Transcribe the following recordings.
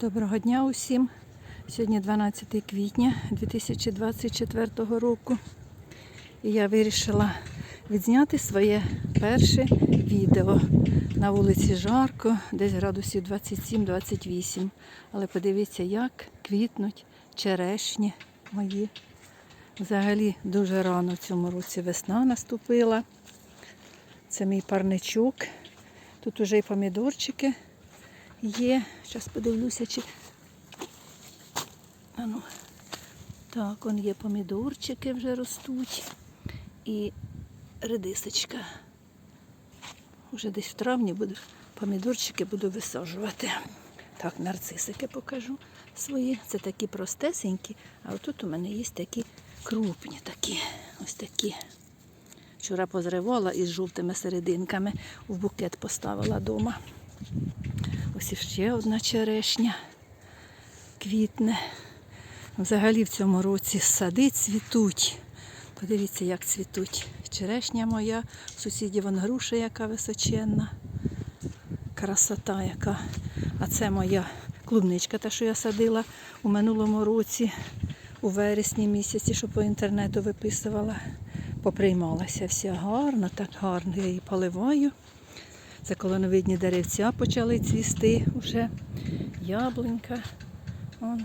Доброго дня усім. Сьогодні 12 квітня 2024 року. І я вирішила відзняти своє перше відео. На вулиці жарко, десь градусів 27-28. Але подивіться, як квітнуть черешні мої. Взагалі дуже рано в цьому році весна наступила. Це мій парничок. Тут уже і помідорчики є. Зараз подивлюся, чи. А ну. Так, он є помідорчики вже ростуть. І редисочка. Уже десь в травні буду помідорчики буду висаджувати. Так, нарцисики покажу свої. Це такі простесенькі, а отут у мене є такі крупні такі. Ось такі. Вчора позривала із жовтими серединками в букет поставила вдома. Ось іще одна черешня квітне. Взагалі в цьому році сади цвітуть. Подивіться, як цвітуть. Черешня моя, в сусідів вон груша, яка височенна. Красота яка. А це моя клубничка, та, що я садила у минулому році, у вересні місяці, що по інтернету виписувала. Поприймалася вся гарно, так гарно. Я її поливаю. Це колоновидні деревця почали цвісти вже. Яблунька, он,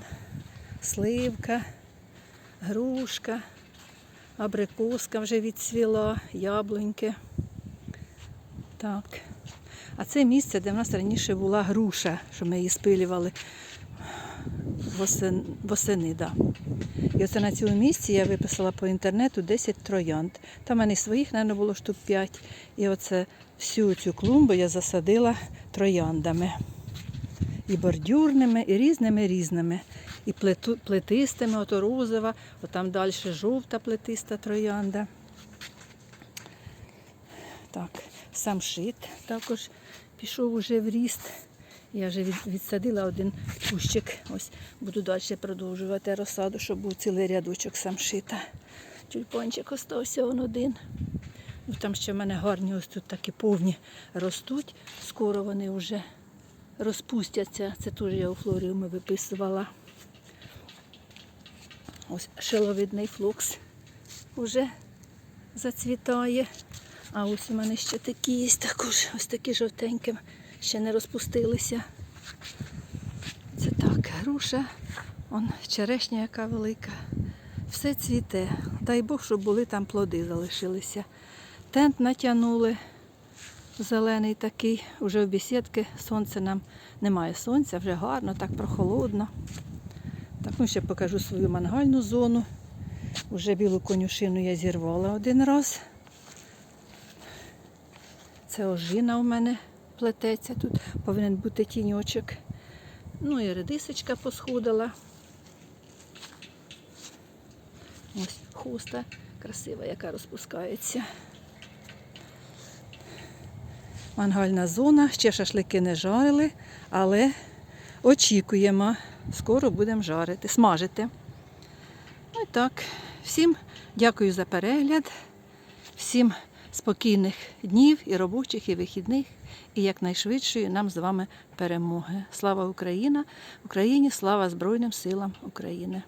сливка, грушка, абрикоска вже відцвіла, яблуньки. Так. А це місце, де в нас раніше була груша, що ми її спилювали восени. восени да. І оце на цьому місці я виписала по інтернету 10 троянд. Там в мене своїх, мабуть, було штук 5. І оце всю цю клумбу я засадила трояндами. І бордюрними, і різними різними. І плету, плетистими, ото розова, отам далі жовта плетиста троянда. Так, сам шит також пішов уже в ріст. Я вже відсадила один кущик. Ось буду далі продовжувати розсаду, щоб був цілий рядочок самшита. Тюльпанчик остався он один. Ну, там ще в мене гарні ось тут такі повні ростуть. Скоро вони вже розпустяться. Це теж я у флоріумі виписувала. Ось шиловидний флокс вже зацвітає. А ось у мене ще такі є також, ось такі жовтенькі, ще не розпустилися. Це так, груша, он черешня яка велика. Все цвіте. Дай Бог, щоб були там плоди залишилися. Тент натягнули, зелений такий, вже в бесідки, сонце нам немає сонця, вже гарно, так прохолодно. Так, ну ще покажу свою мангальну зону. Уже білу конюшину я зірвала один раз. Це ожина у мене плететься. Тут повинен бути тіньочок. Ну і редисочка посходила. Ось хуста красива, яка розпускається. Мангальна зона, ще шашлики не жарили, але очікуємо, скоро будемо жарити, смажити. Ну і так, всім дякую за перегляд, всім спокійних днів і робочих, і вихідних, і якнайшвидшої нам з вами перемоги. Слава Україна! Україні, слава Збройним силам України!